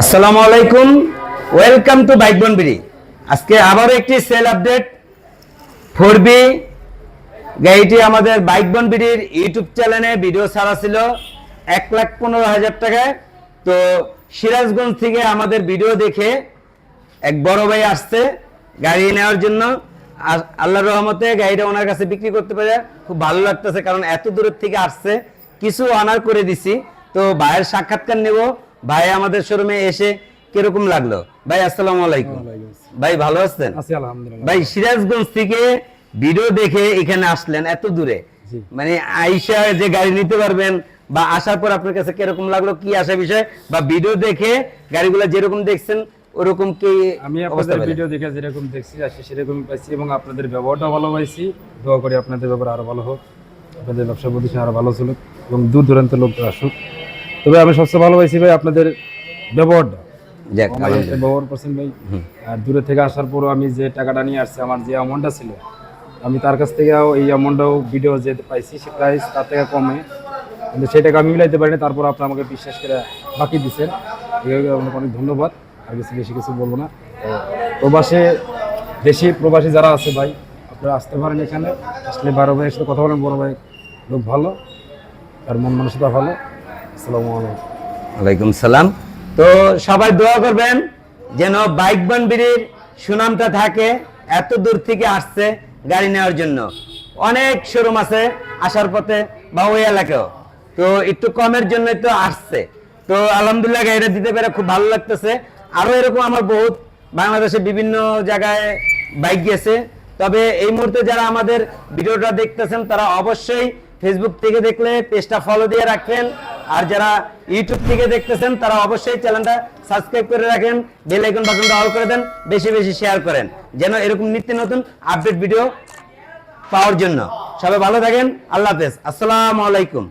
আসসালামু আলাইকুম। Welcome to bike বনবিড়ি আজকে আবারও একটি সেল আপডেট ফোর বি গাড়িটি আমাদের বাইক বনবিড়ির ইউটিউব চ্যানেলে ভিডিও ছাড়া ছিল। এক লাখ পনেরো হাজার টাকায়। তো সিরাজগঞ্জ থেকে আমাদের ভিডিও দেখে এক বড় ভাই আসছে গাড়ি নেওয়ার জন্য। আর আল্লাহর রহমতে গাড়িটা ওনার কাছে বিক্রি করতে পারে খুব ভালো লাগতেছে কারণ এত দূরের থেকে আসছে। কিছু অনার করে দিছি। তো ভাইয়ের সাক্ষাৎকার নেব। ভাই আমাদের শোরুমে এসে কীরকম লাগল? ভাই আসসালামু আলাইকুম। ভাই ভালো আছেন? ভাই সিরাজগঞ্জ থেকে ভিডিও দেখে এখানে আসলেন এত দূরে। মানে আইসা যে গাড়ি নিতে পারবেন বা আসার পর আপনার কাছে কীরকম লাগল কি আসা বিষয় বা ভিডিও দেখে গাড়িগুলো যেরকম দেখছেন ওরকম কি আমি আপনাদের ভিডিও দেখে যেরকম দেখছি আসি সেরকম পাইছি এবং আপনাদের ব্যবহারটা ভালো পাইছি। দোয়া করি আপনাদের ব্যবহার আরও ভালো হোক। আপনাদের ব্যবসা প্রতিষ্ঠান আরও ভালো চলুক এবং দূর দূরান্তের লোক আসুক। তবে আমি সবচেয়ে ভালো পাইছি ভাই আপনাদের ব্যবহারটা। ব্যবহার করছেন ভাই। আর দূরে থেকে আসার পরও আমি যে টাকাটা নিয়ে আসছি আমার যে অ্যামাউন্টটা ছিল আমি তার কাছ থেকে এই অ্যামাউন্টটাও ভিডিও যে পাইছি সে প্রাইস তার থেকে কমে। কিন্তু সেই টাকা আমি মিলাইতে পারিনি তারপর আপনি আমাকে বিশ্বাস করে বাকি দিচ্ছেন আপনাকে অনেক ধন্যবাদ। আর কিছু বেশি কিছু বলব না। তো প্রবাসে দেশি প্রবাসী যারা আছে ভাই আপনারা আসতে পারেন এখানে। আসলে বারো ভাইয়ের সাথে কথা বলেন বড় ভাই লোক ভালো তার মন মানসিকতা ভালো। ওয়ালাইকুম সালাম। তো সবাই দোয়া করবেন যেন বাইক সুনামটা থাকে, এত দূর থেকে আসছে গাড়ি নেওয়ার জন্য। অনেক শোরুম আছে আসার পথে বা ওই এলাকাও তো একটু কমের জন্য তো আসছে। তো আলহামদুলিল্লাহ গাড়িটা দিতে পেরে খুব ভালো লাগতেছে। আরও এরকম আমার বহুত বাংলাদেশে বিভিন্ন জায়গায় বাইক গেছে তবে এই মুহূর্তে যারা আমাদের ভিডিওটা দেখতেছেন, তারা অবশ্যই ফেসবুক থেকে দেখলে পেজটা ফলো দিয়ে রাখবেন। আর যারা ইউটিউব থেকে দেখতেছেন, তারা অবশ্যই চ্যানেলটা সাবস্ক্রাইব করে রাখেন বেল আইকন বাটনটা অল করে দেন, বেশি বেশি শেয়ার করেন, যেন এরকম নিত্য নতুন আপডেট ভিডিও পাওয়ার জন্য। সবাই ভালো থাকেন, আল্লাহ হাফেজ। আসসালামু আলাইকুম।